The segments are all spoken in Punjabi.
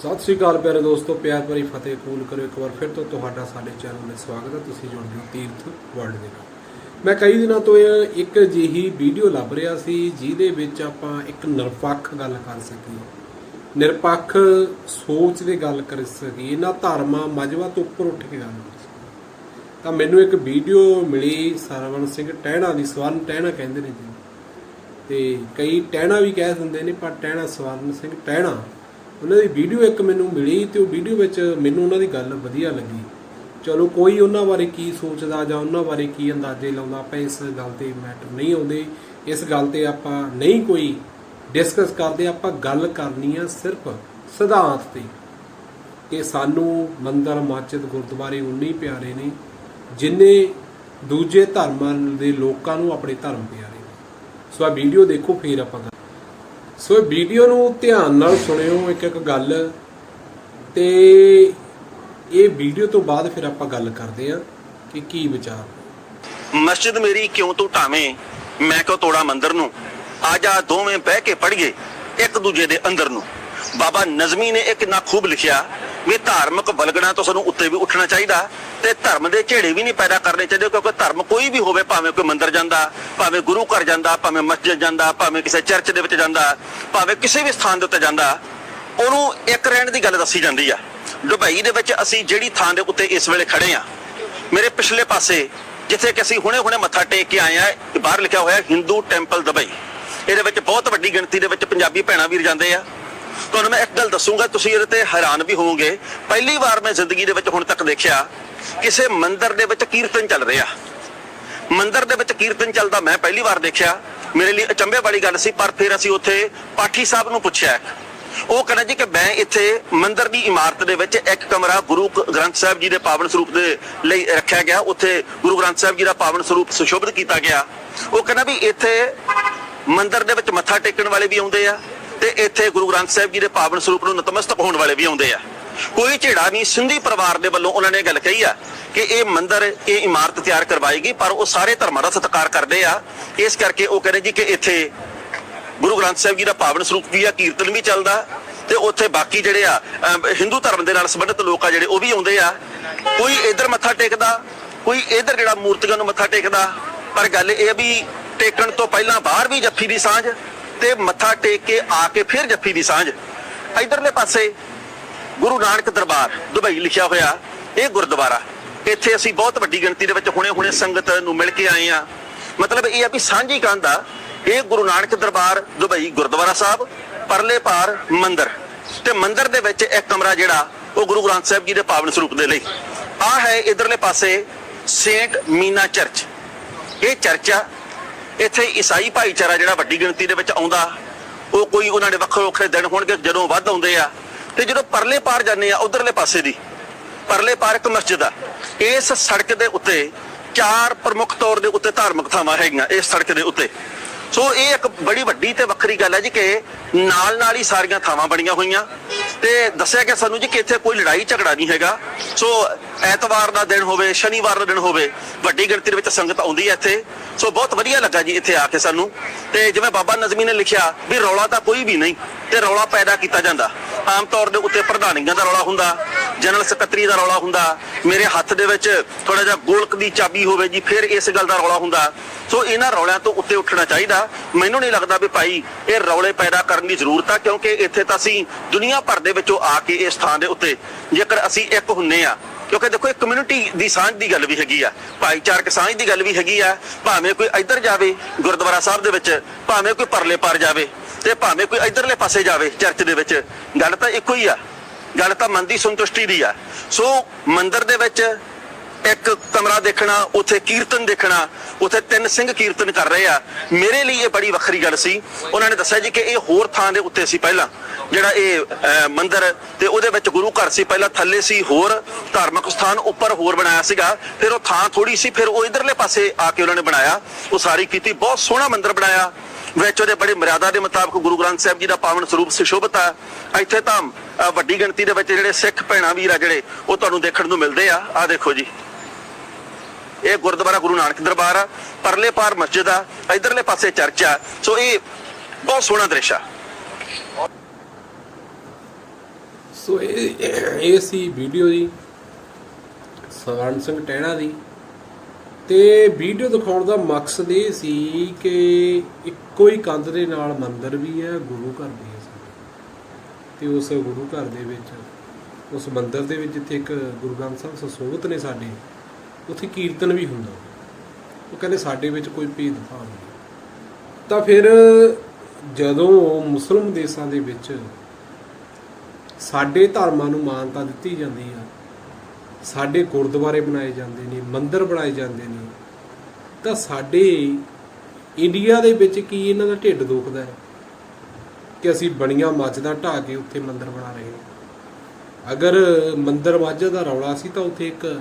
ਸਤਿ ਸ਼੍ਰੀ ਅਕਾਲ ਪਿਆਰੇ ਦੋਸਤੋ, ਪਿਆਰ ਭਰੀ ਫਤਿਹ ਕਬੂਲ ਕਰੋ। ਇੱਕ ਵਾਰ ਫਿਰ ਤੋਂ ਤੁਹਾਡਾ ਸਾਡੇ ਚੈਨਲ ਵਿੱਚ ਸਵਾਗਤ ਹੈ। ਤੁਸੀਂ ਜੁੜ ਗਏ ਹੋ ਤੀਰਥ ਵਰਲਡ ਦੇ ਨਾਲ। ਮੈਂ ਕਈ ਦਿਨਾਂ ਤੋਂ ਇਹ ਇੱਕ ਜਿਹੀ ਵੀਡੀਓ ਲੱਭ ਰਿਹਾ ਸੀ, ਜਿਹਦੇ ਵਿੱਚ ਆਪਾਂ ਇੱਕ ਨਿਰਪੱਖ ਗੱਲ ਕਰ ਸਕੀਏ। ਨਿਰਪੱਖ ਸੋਚ ਦੀ ਗੱਲ ਕਰ ਸਕੀਏ। ਨਾ ਧਰਮਾਂ ਮਜਬਾ ਤੋਂ ਉੱਪਰ ਉੱਠ ਕੇ ਗੱਲ ਕਰ ਸਕੀਏ। ਤਾਂ ਮੈਨੂੰ ਇੱਕ ਵੀਡੀਓ ਮਿਲੀ ਸਰਵਨ ਸਿੰਘ ਟਹਿਣਾ ਦੀ, ਸਵਰਨ ਟਹਿਣਾ ਕਹਿੰਦੇ ਨੇ ਜੀ। ਤੇ ਕਈ ਟਹਿਣਾ ਵੀ ਕਹਿ ਦਿੰਦੇ ਨੇ, ਪਰ ਟਹਿਣਾ ਸਵਰਨ ਸਿੰਘ ਟਹਿਣਾ ਉਹਨਾਂ ਦੀ ਵੀਡੀਓ ਇੱਕ ਮੈਨੂੰ ਮਿਲੀ ਤੇ ਉਹ ਵੀਡੀਓ ਵਿੱਚ ਮੈਨੂੰ ਉਹਨਾਂ ਦੀ ਗੱਲ ਵਧੀਆ ਲੱਗੀ। ਚਲੋ ਕੋਈ ਉਹਨਾਂ ਬਾਰੇ ਕੀ ਸੋਚਦਾ ਜਾਂ ਉਹਨਾਂ ਬਾਰੇ ਕੀ ਅੰਦਾਜ਼ੇ ਲਾਉਂਦਾ, ਆਪਾਂ ਇਸ ਗੱਲ ਤੇ ਮੈਟਰ ਨਹੀਂ ਆਉਂਦੇ। ਇਸ ਗੱਲ ਤੇ ਆਪਾਂ ਨਹੀਂ ਕੋਈ ਡਿਸਕਸ ਕਰਦੇ, ਆਪਾਂ ਗੱਲ ਕਰਨੀ ਆ ਸਿਰਫ ਸਿਧਾਂਤ ਤੇ। ਕਿ ਸਾਨੂੰ ਮੰਦਰ, ਮਸਜਿਦ, ਗੁਰਦੁਆਰੇ ਉਨੇ ਪਿਆਰੇ ਨੇ, ਜਿੰਨੇ ਦੂਜੇ ਧਰਮਾਂ ਦੇ ਲੋਕਾਂ ਨੂੰ ਆਪਣੇ ਧਰਮ ਪਿਆਰੇ ਨੇ। ਸੋ ਆ ਵੀਡੀਓ ਦੇਖੋ, ਫੇਰ ਆਪਾਂ ਸੋ ਇਹ ਵੀਡੀਓ ਨੂੰ ਧਿਆਨ ਨਾਲ ਸੁਣਿਓ, ਇੱਕ ਇੱਕ ਗੱਲ। ਤੇ ਇਹ ਵੀਡੀਓ ਤੋਂ ਬਾਅਦ ਫਿਰ ਆਪਾਂ ਗੱਲ ਕਰਦੇ ਹਾਂ ਕਿ ਕੀ ਵਿਚਾਰ। ਮਸਜਿਦ ਮੇਰੀ ਕਿਉਂ ਤੂੰ ਢਾਵੇਂ ਮੈਂ ਕਿਉਂ ਤੋੜਾ ਮੰਦਰ ਨੂੰ? ਆ ਜਾ ਦੋਵੇਂ ਬਹਿ ਕੇ ਪੜੀਏ ਇੱਕ ਦੂਜੇ ਦੇ ਅੰਦਰ ਨੂੰ। ਬਾਬਾ ਨਜ਼ਮੀ ਨੇ ਇਹ ਕਿੰਨਾ ਖੂਬ ਲਿਖਿਆ ਵੀ ਧਾਰਮਿਕ ਬਲਗਣਾ ਤੋਂ ਸਾਨੂੰ ਉੱਤੇ ਵੀ ਉੱਠਣਾ ਚਾਹੀਦਾ ਤੇ ਧਰਮ ਦੇ ਝੇੜੇ ਵੀ ਨਹੀਂ ਪੈਦਾ ਕਰਨੇ ਚਾਹੀਦੇ ਕਿਉਂਕਿ ਧਰਮ ਕੋਈ ਵੀ ਹੋਵੇ, ਭਾਵੇਂ ਕੋਈ ਮੰਦਰ ਜਾਂਦਾ, ਭਾਵੇਂ ਗੁਰੂ ਘਰ ਜਾਂਦਾ, ਭਾਵੇਂ ਮਸਜਿਦ ਜਾਂਦਾ, ਭਾਵੇਂ ਕਿਸੇ ਚਰਚ ਦੇ ਵਿੱਚ ਜਾਂਦਾ, ਭਾਵੇਂ ਕਿਸੇ ਵੀ ਸਥਾਨ ਦੇ ਉੱਤੇ ਜਾਂਦਾ, ਉਹਨੂੰ ਇੱਕ ਰਹਿਣ ਦੀ ਗੱਲ ਦੱਸੀ ਜਾਂਦੀ ਆ। ਦੁਬਈ ਦੇ ਵਿੱਚ ਅਸੀਂ ਜਿਹੜੀ ਥਾਂ ਦੇ ਉੱਤੇ ਇਸ ਵੇਲੇ ਖੜੇ ਆ, ਮੇਰੇ ਪਿਛਲੇ ਪਾਸੇ, ਜਿੱਥੇ ਕਿ ਅਸੀਂ ਹੁਣੇ-ਹੁਣੇ ਮੱਥਾ ਟੇਕ ਕੇ ਆਏ ਆ ਬਾਹਰ ਲਿਖਿਆ ਹੋਇਆ ਹਿੰਦੂ ਟੈਂਪਲ ਦੁਬਈ। ਇਹਦੇ ਵਿੱਚ ਬਹੁਤ ਵੱਡੀ ਗਿਣਤੀ ਦੇ ਵਿੱਚ ਪੰਜਾਬੀ ਭੈਣਾਂ ਵੀਰ ਜਾਂਦੇ ਆ। ਤੁਹਾਨੂੰ ਮੈਂ ਇੱਕ ਗੱਲ ਦੱਸੂਗਾ, ਤੁਸੀਂ ਇਹਦੇ ਤੇ ਹੈਰਾਨ ਵੀ ਹੋਵੋਗੇ। ਪਹਿਲੀ ਵਾਰ ਮੈਂ ਜ਼ਿੰਦਗੀ ਦੇ ਵਿੱਚ ਹੁਣ ਤੱਕ ਦੇਖਿਆ, ਕਿਸੇ ਮੰਦਿਰ ਦੇ ਵਿੱਚ ਕੀਰਤਨ ਚੱਲ ਰਿਹਾ। ਮੰਦਰ ਦੇ ਵਿੱਚ ਕੀਰਤਨ ਚੱਲਦਾ ਮੈਂ ਪਹਿਲੀ ਵਾਰ ਦੇਖਿਆ। ਮੇਰੇ ਲਈ ਅਚੰਭੇ ਵਾਲੀ ਗੱਲ ਸੀ, ਪਰ ਫਿਰ ਅਸੀਂ ਉੱਥੇ ਪਾਠੀ ਸਾਹਿਬ ਨੂੰ ਪੁੱਛਿਆ। ਉਹ ਕਹਿੰਦਾ ਜੀ ਕਿ ਮੈਂ ਇੱਥੇ ਮੰਦਿਰ ਦੀ ਇਮਾਰਤ ਦੇ ਵਿੱਚ ਇੱਕ ਕਮਰਾ ਗੁਰੂ ਗ੍ਰੰਥ ਸਾਹਿਬ ਜੀ ਦੇ ਪਾਵਨ ਸਰੂਪ ਦੇ ਲਈ ਰੱਖਿਆ ਗਿਆ। ਉੱਥੇ ਗੁਰੂ ਗ੍ਰੰਥ ਸਾਹਿਬ ਜੀ ਦਾ ਪਾਵਨ ਸਰੂਪ ਸੁਸ਼ੋਭਿਤ ਕੀਤਾ ਗਿਆ। ਉਹ ਕਹਿੰਦਾ ਵੀ ਇੱਥੇ ਮੰਦਰ ਦੇ ਵਿੱਚ ਮੱਥਾ ਟੇਕਣ ਵਾਲੇ ਵੀ ਆਉਂਦੇ ਆ। ਤੇ ਇੱਥੇ ਗੁਰੂ ਗ੍ਰੰਥ ਸਾਹਿਬ ਜੀ ਦੇ ਪਾਵਨ ਸਰੂਪ ਨੂੰ ਨਤਮਸਤਕ ਹੋਣ ਵਾਲੇ ਵੀ ਆਉਂਦੇ ਆ। ਕੋਈ ਝੇੜਾ ਨਹੀਂ, ਸਿੰਧੀ ਪਰਿਵਾਰ ਦੇ ਵੱਲੋਂ ਉਹਨਾਂ ਨੇ ਇਹ ਗੱਲ ਕਹੀ ਆ ਕਿ ਇਹ ਮੰਦਿਰ, ਇਹ ਇਮਾਰਤ ਤਿਆਰ ਕਰਵਾਏਗੀ, ਪਰ ਉਹ ਸਾਰੇ ਧਰਮਾਂ ਦਾ ਸਤਿਕਾਰ ਕਰਦੇ ਆ। ਇਸ ਕਰਕੇ ਉਹ ਕਹਿੰਦੇ ਜੀ ਕਿ ਇੱਥੇ ਗੁਰੂ ਗ੍ਰੰਥ ਸਾਹਿਬ ਜੀ ਦਾ ਪਾਵਨ ਸਰੂਪ ਵੀ ਆ, ਕੀਰਤਨ ਵੀ ਚੱਲਦਾ ਤੇ ਉੱਥੇ ਬਾਕੀ ਜਿਹੜੇ ਆ ਹਿੰਦੂ ਧਰਮ ਦੇ ਨਾਲ ਸੰਬੰਧਿਤ ਲੋਕ ਆ ਜਿਹੜੇ ਉਹ ਵੀ ਆਉਂਦੇ ਆ। ਕੋਈ ਇੱਧਰ ਮੱਥਾ ਟੇਕਦਾ, ਕੋਈ ਇੱਧਰ ਜਿਹੜਾ ਮੂਰਤੀਆਂ ਨੂੰ ਮੱਥਾ ਟੇਕਦਾ, ਪਰ ਗੱਲ ਇਹ ਵੀ ਟੇਕਣ ਤੋਂ ਪਹਿਲਾਂ ਬਾਹਰ ਵੀ ਜੱਫੀ ਦੀ ਸਾਂਝ ਤੇ ਮੱਥਾ ਟੇਕ ਕੇ ਆ ਕੇ ਫਿਰ ਜੱਫੀ ਦੀ ਸਾਂਝ। ਇਧਰਲੇ ਪਾਸੇ ਗੁਰੂ ਨਾਨਕ ਦਰਬਾਰ, ਦੁਬਈ ਲਿਖਿਆ ਹੋਇਆ, ਇਹ ਗੁਰਦੁਆਰਾ। ਇੱਥੇ ਅਸੀਂ ਬਹੁਤ ਵੱਡੀ ਗਿਣਤੀ ਦੇ ਵਿੱਚ ਹੁਣੇ-ਹੁਣੇ ਸੰਗਤ ਨੂੰ ਮਿਲ ਕੇ ਆਏ ਆ ਮਤਲਬ ਇਹ ਆ ਵੀ ਸਾਂਝੀ ਕੰਧ ਆ, ਇਹ ਗੁਰੂ ਨਾਨਕ ਦਰਬਾਰ, ਦੁਬਈ ਗੁਰਦੁਆਰਾ ਸਾਹਿਬ, ਪਰਲੇ ਪਾਰ ਮੰਦਰ। ਤੇ ਮੰਦਰ ਦੇ ਵਿੱਚ ਇੱਕ ਕਮਰਾ ਜਿਹੜਾ, ਉਹ ਗੁਰੂ ਗ੍ਰੰਥ ਸਾਹਿਬ ਜੀ ਦੇ ਪਾਵਨ ਸਰੂਪ ਦੇ ਲਈ। ਆ ਹੈ ਇਧਰਲੇ ਪਾਸੇ ਸੇਂਟ ਮੀਨਾ ਚਰਚ। ਇਹ ਚਰਚ ਆ ਇੱਥੇ ਈਸਾਈ ਭਾਈਚਾਰਾ ਜਿਹੜਾ ਵੱਡੀ ਗਿਣਤੀ ਦੇ ਵਿੱਚ ਆਉਂਦਾ, ਉਹ ਕੋਈ ਉਹਨਾਂ ਦੇ ਵੱਖਰੇ ਵੱਖਰੇ ਦਿਨ ਹੋਣਗੇ, ਜਦੋਂ ਵੱਧ ਆਉਂਦੇ ਆ, ਤੇ ਜਦੋਂ ਪਰਲੇ ਪਾਰ ਜਾਂਦੇ ਆ, ਉਧਰਲੇ ਪਾਸੇ ਦੀ, ਪਰਲੇ ਪਾਰ ਇੱਕ ਮਸਜਿਦ ਆ। ਇਸ ਸੜਕ ਦੇ ਉੱਤੇ ਚਾਰ ਪ੍ਰਮੁੱਖ ਤੌਰ ਦੇ ਉੱਤੇ ਧਾਰਮਿਕ ਥਾਵਾਂ ਹੈਗੀਆਂ, ਇਸ ਸੜਕ ਦੇ ਉੱਤੇ। ਸੋ ਇਹ ਇੱਕ ਬੜੀ ਵੱਡੀ ਤੇ ਵੱਖਰੀ ਗੱਲ ਹੈ ਜੀ ਕਿ ਨਾਲ ਨਾਲ ਹੀ ਸਾਰੀਆਂ ਥਾਵਾਂ ਬਣੀਆਂ ਹੋਈਆਂ। ਤੇ ਦੱਸਿਆ ਕਿ ਸਾਨੂੰ ਜੀ ਕਿ ਇੱਥੇ ਕੋਈ ਲੜਾਈ ਝਗੜਾ ਨਹੀਂ ਹੈਗਾ। ਸੋ ਐਤਵਾਰ ਦਾ ਦਿਨ ਹੋਵੇ, ਸ਼ਨੀਵਾਰ ਦਾ ਦਿਨ ਹੋਵੇ, ਵੱਡੀ ਗਿਣਤੀ ਦੇ ਵਿੱਚ ਸੰਗਤ ਆਉਂਦੀ ਹੈ ਇੱਥੇ। ਸੋ ਬਹੁਤ ਵਧੀਆ ਲੱਗਾ ਜੀ ਇੱਥੇ ਆ ਕੇ ਸਾਨੂੰ। ਤੇ ਜਿਵੇਂ ਬਾਬਾ ਨਜ਼ਮੀ ਨੇ ਲਿਖਿਆ ਵੀ ਰੌਲਾ ਤਾਂ ਕੋਈ ਵੀ ਨਹੀਂ ਤੇ ਰੌਲਾ ਪੈਦਾ ਕੀਤਾ ਜਾਂਦਾ। ਆਮ ਤੌਰ ਦੇ ਉੱਤੇ ਪ੍ਰਧਾਨੀਆਂ ਦਾ ਰੌਲਾ ਹੁੰਦਾ ਜਨਰਲ ਸਕੱਤਰੀ ਦਾ ਰੌਲਾ ਹੁੰਦਾ, ਮੇਰੇ ਹੱਥ ਦੇ ਵਿੱਚ ਥੋੜਾ ਜਿਹਾ ਗੋਲਕ ਦੀ ਚਾਬੀ ਹੋਵੇ ਜੀ, ਫਿਰ ਇਸ ਗੱਲ ਦਾ ਰੌਲਾ ਹੁੰਦਾ। ਸੋ ਇਹਨਾਂ ਰੌਲਿਆਂ ਤੋਂ ਉੱਤੇ ਉੱਠਣਾ ਚਾਹੀਦਾ। ਮੈਨੂੰ ਨਹੀਂ ਲੱਗਦਾ ਵੀ ਭਾਈ ਇਹ ਰੌਲੇ ਪੈਦਾ ਕਰਨ ਦੀ ਜ਼ਰੂਰਤ ਆ, ਕਿਉਂਕਿ ਇੱਥੇ ਤਾਂ ਅਸੀਂ ਦੁਨੀਆ ਭਰ ਦੇ ਵਿੱਚੋਂ ਆ ਕੇ ਇਸ ਥਾਂ ਦੇ ਉੱਤੇ ਜੇਕਰ ਅਸੀਂ ਇੱਕ ਹੁੰਨੇ ਆ, ਕਿਉਂਕਿ ਦੇਖੋ ਇਹ ਕਮਿਊਨਿਟੀ ਦੀ ਸਾਂਝ ਦੀ ਗੱਲ ਵੀ ਹੈਗੀ ਆ, ਭਾਈਚਾਰਕ ਸਾਂਝ ਦੀ ਗੱਲ ਵੀ ਹੈਗੀ ਆ, ਭਾਵੇਂ ਕੋਈ ਇੱਧਰ ਜਾਵੇ ਗੁਰਦੁਆਰਾ ਸਾਹਿਬ ਦੇ ਵਿੱਚ, ਭਾਵੇਂ ਕੋਈ ਪਰਲੇ ਪਾਰ ਜਾਵੇ ਤੇ ਭਾਵੇਂ ਕੋਈ ਇੱਧਰਲੇ ਪਾਸੇ ਜਾਵੇ ਚਰਚ ਦੇ ਵਿੱਚ, ਗੱਲ ਤਾਂ ਇੱਕੋ ਹੀ ਆ। ਗੱਲ ਤਾਂ ਮਨ ਦੀ ਸੰਤੁਸ਼ਟੀ ਦੀ ਆ। ਸੋ ਮੰਦਿਰ ਦੇ ਵਿੱਚ ਇੱਕ ਕਮਰਾ ਦੇਖਣਾ, ਉੱਥੇ ਕੀਰਤਨ ਦੇਖਣਾ, ਉੱਥੇ ਤਿੰਨ ਸਿੰਘ ਕੀਰਤਨ ਕਰ ਰਹੇ ਆ। ਮੇਰੇ ਲਈ ਇਹ ਬੜੀ ਵੱਖਰੀ ਗੱਲ ਸੀ। ਉਹਨਾਂ ਨੇ ਦੱਸਿਆ ਜੀ ਕਿ ਇਹ ਹੋਰ ਥਾਂ ਦੇ ਉੱਤੇ ਸੀ ਪਹਿਲਾਂ। ਜਿਹੜਾ ਇਹ ਮੰਦਿਰ ਤੇ ਉਹਦੇ ਵਿੱਚ ਗੁਰੂ ਘਰ ਸੀ। ਪਹਿਲਾਂ ਥੱਲੇ ਸੀ ਹੋਰ, ਧਾਰਮਿਕ ਸਥਾਨ ਉੱਪਰ ਹੋਰ ਬਣਾਇਆ ਸੀਗਾ। ਫਿਰ ਉਹ ਥਾਂ ਥੋੜੀ ਸੀ, ਫਿਰ ਉਹ ਇਧਰਲੇ ਪਾਸੇ ਆ ਕੇ ਉਹਨਾਂ ਨੇ ਬਣਾਇਆ। ਉਹ ਸਾਰੀ ਕੀਤੀ, ਬਹੁਤ ਸੋਹਣਾ ਮੰਦਿਰ ਬਣਾਇਆ। ਵਿੱਚ ਉਹਦੇ ਬੜੇ ਮਰਿਆਦਾ ਦੇ ਮੁਤਾਬਕ ਗੁਰੂ ਗ੍ਰੰਥ ਸਾਹਿਬ ਜੀ ਦਾ ਪਾਵਨ ਸਰੂਪ ਸੁਸ਼ੋਭਿਤ ਆ ਇੱਥੇ ਤਾਂ ਵੱਡੀ ਗਿਣਤੀ ਦੇ ਵਿੱਚ ਜਿਹੜੇ ਸਿੱਖ ਭੈਣਾਂ, ਵੀਰ ਆ ਜਿਹੜੇ, ਉਹ ਤੁਹਾਨੂੰ ਦੇਖਣ ਨੂੰ ਮਿਲਦੇ ਆ। ਆ ਦੇਖੋ ਜੀ। ਇਹ ਗੁਰਦੁਆਰਾ ਗੁਰੂ ਨਾਨਕ ਦਰਬਾਰ ਆ, ਪਰਲੇ ਪਾਰ ਮਸਜਿਦ ਆ, ਇਧਰਲੇ ਪਾਸੇ ਚਰਚ ਆ। ਸੋ ਇਹ ਬਹੁਤ ਸੋਹਣਾ ਦ੍ਰਿਸ਼ ਆ। ਸੋ ਇਹ ਇਹ ਸੀ ਵੀਡੀਓ ਜੀ ਸਵਰਨ ਸਿੰਘ ਟਹਿਣਾ ਦੀ। ਤੇ ਵੀਡੀਓ ਦਿਖਾਉਣ ਦਾ ਮਕਸਦ ਇਹ ਸੀ ਕਿ ਇੱਕੋ ਹੀ ਕੰਧ ਦੇ ਨਾਲ ਮੰਦਿਰ ਵੀ ਹੈ, ਗੁਰੂ ਘਰ ਵੀ ਤੇ ਉਸ ਗੁਰੂ ਘਰ ਦੇ ਵਿੱਚ, ਉਸ ਮੰਦਿਰ ਦੇ ਵਿੱਚ ਜਿੱਥੇ ਇੱਕ ਗੁਰੂ ਗ੍ਰੰਥ ਸਾਹਿਬ ਸਸੋਤ ਨੇ ਸਾਡੇ, ਉੱਥੇ ਕੀਰਤਨ ਵੀ ਹੁੰਦਾ। ਉਹ ਕਹਿੰਦੇ ਸਾਡੇ ਵਿੱਚ ਕੋਈ ਭੇਦਭਾਵ ਨਹੀਂ। ਤਾਂ ਫਿਰ ਜਦੋਂ ਮੁਸਲਮ ਦੇਸ਼ਾਂ ਦੇ ਵਿੱਚ ਸਾਡੇ ਧਰਮਾਂ ਨੂੰ ਮਾਨਤਾ ਦਿੱਤੀ ਜਾਂਦੀ ਆ, ਸਾਡੇ ਗੁਰਦੁਆਰੇ ਬਣਾਏ ਜਾਂਦੇ ਨੇ, ਮੰਦਿਰ ਬਣਾਏ ਜਾਂਦੇ ਨੇ, ਤਾਂ ਸਾਡੇ ਇੰਡੀਆ ਦੇ ਵਿੱਚ ਕੀ ਇਹਨਾਂ ਦਾ ਢਿੱਡ ਦੁਖਦਾ ਹੈ? ਕਿ ਅਸੀਂ ਬਣੀਆਂ ਮਸਜਿਦਾਂ ਢਾਹ ਕੇ ਉੱਥੇ ਮੰਦਿਰ ਬਣਾ ਰਹੇ ਹਾਂ। ਅਗਰ ਮੰਦਿਰ ਮਸਜਿਦ ਦਾ ਰੌਲਾ ਸੀ ਤਾਂ ਉੱਥੇ ਇੱਕ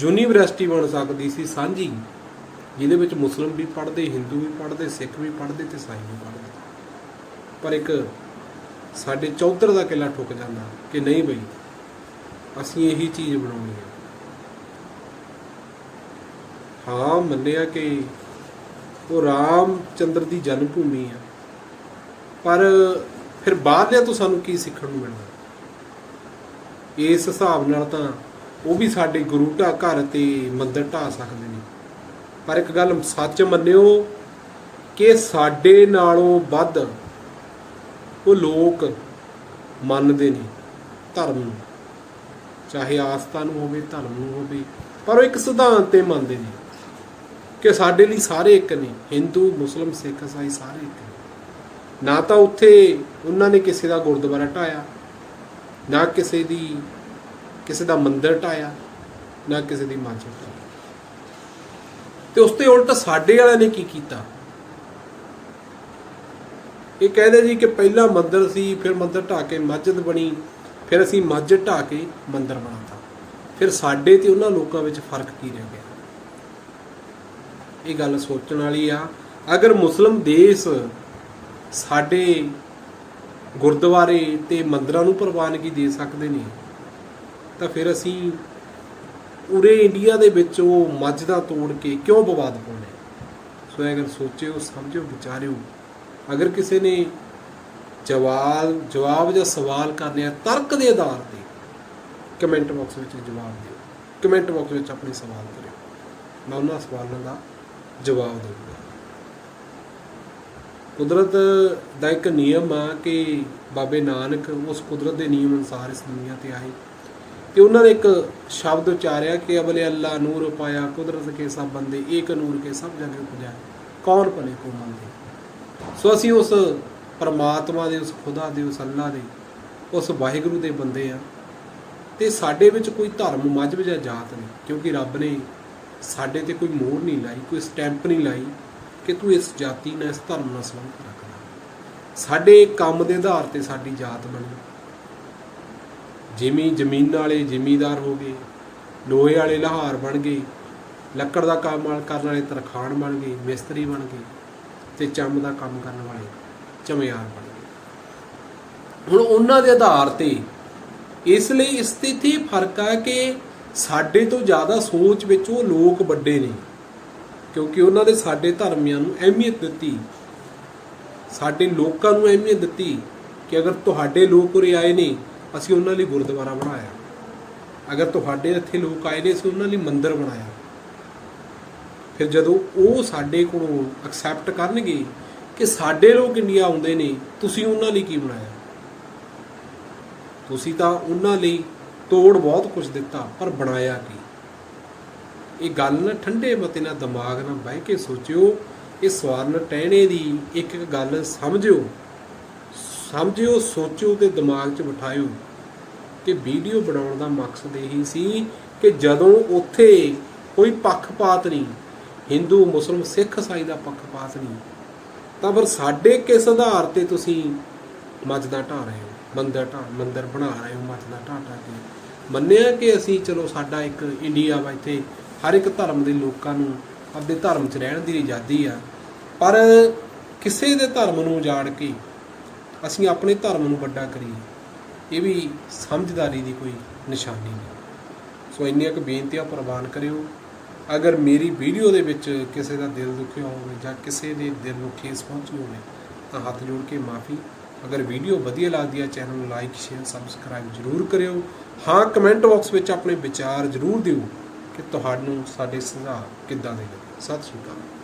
ਯੂਨੀਵਰਸਿਟੀ ਬਣ ਸਕਦੀ ਸੀ, ਸਾਂਝੀ, ਜਿਹਦੇ ਵਿੱਚ ਮੁਸਲਮ ਵੀ ਪੜ੍ਹਦੇ, ਹਿੰਦੂ ਵੀ ਪੜ੍ਹਦੇ, ਸਿੱਖ ਵੀ ਪੜ੍ਹਦੇ ਤੇ ਸਾਈ ਵੀ ਪੜ੍ਹਦੇ। ਪਰ ਇੱਕ ਸਾਡੇ ਚੌਧਰ ਦਾ ਕਿਲਾ ਠੁੱਕ ਜਾਂਦਾ ਕਿ ਨਹੀਂ ਬਈ, ਅਸੀਂ ਇਹੀ ਚੀਜ਼ ਬਣਾਉਣੀ ਹੈ। ਹਾਂ, ਮੰਨਿਆ ਕਿ ਉਹ ਰਾਮ ਚੰਦਰ ਦੀ ਜਨਮ ਭੂਮੀ ਆ। ਪਰ ਫਿਰ ਬਾਹਰਲਿਆਂ ਤੋਂ ਸਾਨੂੰ ਕੀ ਸਿੱਖਣ ਨੂੰ ਮਿਲਦਾ ਇਸ ਹਿਸਾਬ ਨਾਲ ਤਾਂ ਉਹ ਵੀ ਸਾਡੇ ਗੁਰੂ ਢਾ ਘਰ ਤੇ ਮੰਦਰ ਢਾ ਸਕਦੇ ਨੇ। ਪਰ ਇੱਕ ਗੱਲ ਸੱਚ ਮੰਨਿਓ ਕਿ ਸਾਡੇ ਨਾਲੋਂ ਵੱਧ ਉਹ ਲੋਕ ਮੰਨਦੇ ਨੇ ਧਰਮ ਨੂੰ। ਚਾਹੇ ਆਸਥਾ ਨੂੰ ਹੋਵੇ, ਧਰਮ ਨੂੰ ਹੋਵੇ, ਪਰ ਉਹ ਇੱਕ ਸਿਧਾਂਤ ਤੇ ਮੰਨਦੇ ਨੇ ਕਿ ਸਾਡੇ ਲਈ ਸਾਰੇ ਇੱਕ ਨੇ। ਹਿੰਦੂ, ਮੁਸਲਮ, ਸਿੱਖ ਇਸਾਈ ਸਾਰੇ ਇੱਕ ਨੇ। ਨਾ ਤਾਂ ਉੱਥੇ ਉਹਨਾਂ ਨੇ ਕਿਸੇ ਦਾ ਗੁਰਦੁਆਰਾ ਢਾਇਆ, ਨਾ ਕਿਸੇ ਦੀ, ਕਿਸੇ ਦਾ ਮੰਦਿਰ ਢਾਇਆ, ਨਾ ਕਿਸੇ ਦੀ ਮਸਜਿਦ ਢਾਈ। ਤੇ ਉਸ ਤੇ ਉਲਟ ਸਾਡੇ ਵਾਲਿਆਂ ਨੇ ਕੀ ਕੀਤਾ? ਇਹ ਕਹਿੰਦੇ ਜੀ ਕਿ ਪਹਿਲਾਂ ਮੰਦਿਰ ਸੀ, ਫਿਰ ਮੰਦਿਰ ਢਾ ਕੇ ਮਸਜਿਦ ਬਣੀ, ਫਿਰ ਅਸੀਂ ਮਸਜਿਦ ਢਾ ਕੇ ਮੰਦਿਰ ਬਣਾਤਾ। ਫਿਰ ਸਾਡੇ ਤੇ ਉਹਨਾਂ ਲੋਕਾਂ ਵਿੱਚ ਫ਼ਰਕ ਕੀ ਰਹਿ ਗਿਆ? ਇਹ ਗੱਲ ਸੋਚਣ ਵਾਲੀ ਆ। ਅਗਰ ਮੁਸਲਮ ਦੇਸ਼ ਸਾਡੇ ਗੁਰਦੁਆਰੇ ਤੇ ਮੰਦਰਾਂ ਨੂੰ ਪ੍ਰਵਾਨਗੀ ਦੇ ਸਕਦੇ ਨੇ, ਤਾਂ ਫਿਰ ਅਸੀਂ ਉਰੇ ਇੰਡੀਆ ਦੇ ਵਿੱਚ ਉਹ ਮਸਜਿਦਾਂ ਤੋੜ ਕੇ ਕਿਉਂ ਵਿਵਾਦ ਪਾਉਣੇ ਸੋ ਅਗਰ ਸੋਚਿਓ, ਸਮਝਿਓ, ਵਿਚਾਰਿਓ। ਅਗਰ ਕਿਸੇ ਨੇ ਜਵਾਬ ਜਵਾਬ ਜਾਂ ਸਵਾਲ ਕਰਨੇ ਆ, ਤਰਕ ਦੇ ਆਧਾਰ ਤੇ ਕਮੈਂਟ ਬਾਕਸ ਵਿੱਚ ਜਵਾਬ ਦਿਓ। ਕਮੈਂਟ ਬਾਕਸ ਵਿੱਚ ਆਪਣੇ ਸਵਾਲ ਕਰਿਓ। ਮੈਂ ਉਹਨਾਂ ਸਵਾਲਾਂ ਦਾ ਜਵਾਬ ਦਊਂਗਾ ਕੁਦਰਤ ਦਾ ਇੱਕ ਨਿਯਮ ਆ ਕਿ ਬਾਬੇ ਨਾਨਕ ਉਸ ਕੁਦਰਤ ਦੇ ਨਿਯਮ ਅਨੁਸਾਰ ਇਸ ਦੁਨੀਆ ਤੇ ਆਏ। ਤੇ ਉਹਨਾਂ ਨੇ ਇੱਕ ਸ਼ਬਦ ਉਚਾਰਿਆ ਕਿ ਅਬਲੇ ਅੱਲਾ ਨੂਰ ਪਾਇਆ, ਕੁਦਰਤ ਕੇ ਸਭ ਬੰਦੇ, ਏਕ ਨੂਰ ਕੇ ਸਭ ਜਗ੍ਹਾ ਉਪਜਾ ਕੌਣ ਭਲੇ ਕੋ ਮੰਦੇ ਸੋ ਅਸੀਂ ਉਸ ਪਰਮਾਤਮਾ ਦੇ, ਉਸ ਖੁਦਾ ਦੇ, ਉਸ ਅੱਲਾ ਦੇ, ਉਸ ਵਾਹਿਗੁਰੂ ਦੇ ਬੰਦੇ ਆ। ਤੇ ਸਾਡੇ ਵਿੱਚ ਕੋਈ ਧਰਮ ਮਜ਼ਬ ਜਾਂ ਜਾਤ ਨਹੀਂ, ਕਿਉਂਕਿ ਰੱਬ ਨੇ ਸਾਡੇ ਤੇ ਕੋਈ ਮੋਹਰ ਨਹੀਂ ਲਾਈ, ਕੋਈ ਸਟੈਂਪ ਨਹੀਂ ਲਾਈ। ਕਿ ਤੂੰ ਇਸ ਜਾਤੀ ਨਾਲ ਇਸ ਧਰਮ ਨਾਲ ਸੰਬੰਧ ਰੱਖਦਾ ਸਾਡੇ ਕੰਮ ਦੇ ਆਧਾਰ ਤੇ ਸਾਡੀ ਜਾਤ ਬਣੀ ਜਿਮੀ ਜ਼ਮੀਨ ਵਾਲੇ ਜ਼ਿਮੀਦਾਰ ਹੋ ਗਏ, ਲੋਹੇ ਵਾਲੇ ਲਹਾਰ ਬਣ ਗਏ, ਲੱਕੜ ਦਾ ਕੰਮ ਕਰਨ ਵਾਲੇ ਤਰਖਾਣ ਬਣ ਗਏ, ਮਿਸਤਰੀ ਬਣ ਗਏ ਤੇ ਚੰਮ ਦਾ ਕੰਮ ਕਰਨ ਵਾਲੇ ਚਮਿਆਰ ਬਣ ਗਏ। ਹੁਣ ਉਹਨਾਂ ਦੇ ਆਧਾਰ ਤੇ ਇਸ ਲਈ ਇਸ ਤੇ ਇੱਥੇ ਫ਼ਰਕ ਆ ਕਿ ਸਾਡੇ ਤੋਂ ਜ਼ਿਆਦਾ ਸੋਚ ਵਿੱਚ ਉਹ ਲੋਕ ਵੱਡੇ ਨੇ। ਕਿਉਂਕਿ ਉਹਨਾਂ ਨੇ ਸਾਡੇ ਧਰਮਿਆਂ ਨੂੰ ਅਹਿਮੀਅਤ ਦਿੱਤੀ। ਸਾਡੇ ਲੋਕਾਂ ਨੂੰ ਅਹਿਮੀਅਤ ਦਿੱਤੀ ਕਿ ਅਗਰ ਤੁਹਾਡੇ ਲੋਕ ਉਰੇ ਆਏ ਨੇ, ਅਸੀਂ ਉਹਨਾਂ ਲਈ ਗੁਰਦੁਆਰਾ ਬਣਾਇਆ। ਅਗਰ ਤੁਹਾਡੇ ਇੱਥੇ ਲੋਕ ਆਏ ਨੇ, ਅਸੀਂ ਉਹਨਾਂ ਲਈ ਮੰਦਿਰ ਬਣਾਇਆ। ਫਿਰ ਜਦੋਂ ਉਹ ਸਾਡੇ ਕੋਲੋਂ ਐਕਸੈਪਟ ਕਰਨਗੇ ਕਿ ਸਾਡੇ ਲੋਕ ਇੰਡੀਆ ਆਉਂਦੇ ਨੇ, ਤੁਸੀਂ ਉਹਨਾਂ ਲਈ ਕੀ ਬਣਾਇਆ? ਤੁਸੀਂ ਤਾਂ ਉਹਨਾਂ ਲਈ ਤੋੜ ਬਹੁਤ ਕੁਝ ਦਿੱਤਾ, ਪਰ ਬਣਾਇਆ ਕੀ? ਇਹ ਗੱਲ ਨਾ ਠੰਡੇ ਮਤੇ ਨਾਲ ਦਿਮਾਗ ਨਾਲ ਬਹਿ ਕੇ ਸੋਚਿਓ, ਇਹ ਸਵਰਨ ਟਹਿਣੇ ਦੀ, ਇੱਕ ਇੱਕ ਗੱਲ ਸਮਝਿਓ। ਸਮਝਿਓ, ਸੋਚਿਓ ਤੇ ਦਿਮਾਗ 'ਚ ਬਿਠਾਇਓ। ਕਿ ਵੀਡੀਓ ਬਣਾਉਣ ਦਾ ਮਕਸਦ ਇਹੀ ਸੀ ਕਿ ਜਦੋਂ ਉੱਥੇ ਕੋਈ ਪੱਖਪਾਤ ਨਹੀਂ, ਹਿੰਦੂ, ਮੁਸਲਮ, ਸਿੱਖ ਇਸਾਈ ਦਾ ਪੱਖਪਾਤ ਨਹੀਂ, ਤਾਂ ਫਿਰ ਸਾਡੇ ਕਿਸ ਆਧਾਰ ਤੇ ਤੁਸੀਂ ਮਸਜਿਦਾਂ ਢਾ ਰਹੇ ਹੋ? ਮੰਦਰ ਢਾ ਮੰਦਰ ਬਣਾ ਰਹੇ ਹੋ ਮਸਜਿਦਾਂ ਢਾ ਢਾ ਕੇ? ਮੰਨਿਆ ਕਿ ਅਸੀਂ, ਚਲੋ ਸਾਡਾ ਇੱਕ ਇੰਡੀਆ ਵਾ ਇੱਥੇ ਹਰ ਇੱਕ ਧਰਮ ਦੇ ਲੋਕਾਂ ਨੂੰ ਆਪਣੇ ਧਰਮ 'ਚ ਰਹਿਣ ਦੀ ਆਜ਼ਾਦੀ ਆ। ਪਰ ਕਿਸੇ ਦੇ ਧਰਮ ਨੂੰ ਉਜਾੜ ਕੇ ਅਸੀਂ ਆਪਣੇ ਧਰਮ ਨੂੰ ਵੱਡਾ ਕਰੀਏ, ਇਹ ਵੀ ਸਮਝਦਾਰੀ ਦੀ ਕੋਈ ਨਿਸ਼ਾਨੀ ਨਹੀਂ। ਸੋ ਇੰਨੀਆਂ ਕੁ ਬੇਨਤੀਆਂ ਪ੍ਰਵਾਨ ਕਰਿਓ, ਅਗਰ ਮੇਰੀ ਵੀਡੀਓ ਦੇ ਵਿੱਚ ਕਿਸੇ ਦਾ ਦਿਲ ਦੁਖਿਆ ਹੋਵੇ ਜਾਂ ਕਿਸੇ ਦੇ ਦਿਲ ਨੂੰ ਠੇਸ ਪਹੁੰਚੀ ਹੋਵੇ, ਤਾਂ ਹੱਥ ਜੋੜ ਕੇ ਮਾਫੀ। ਅਗਰ ਵੀਡੀਓ ਵਧੀਆ ਲੱਗਦੀ ਹੈ ਚੈਨਲ ਨੂੰ ਲਾਈਕ, ਸ਼ੇਅਰ, ਸਬਸਕ੍ਰਾਈਬ ਜਰੂਰ ਕਰਿਓ। ਹਾਂ, ਕਮੈਂਟ ਬਾਕਸ ਵਿੱਚ ਆਪਣੇ ਵਿਚਾਰ ਜਰੂਰ ਦਿਓ। ਕਿ ਤੁਹਾਨੂੰ ਸਾਡੇ ਸੁਝਾਅ ਕਿੱਦਾਂ ਦੇ ਲੱਗੇ? ਸਤਿ ਸ਼੍ਰੀ ਅਕਾਲ।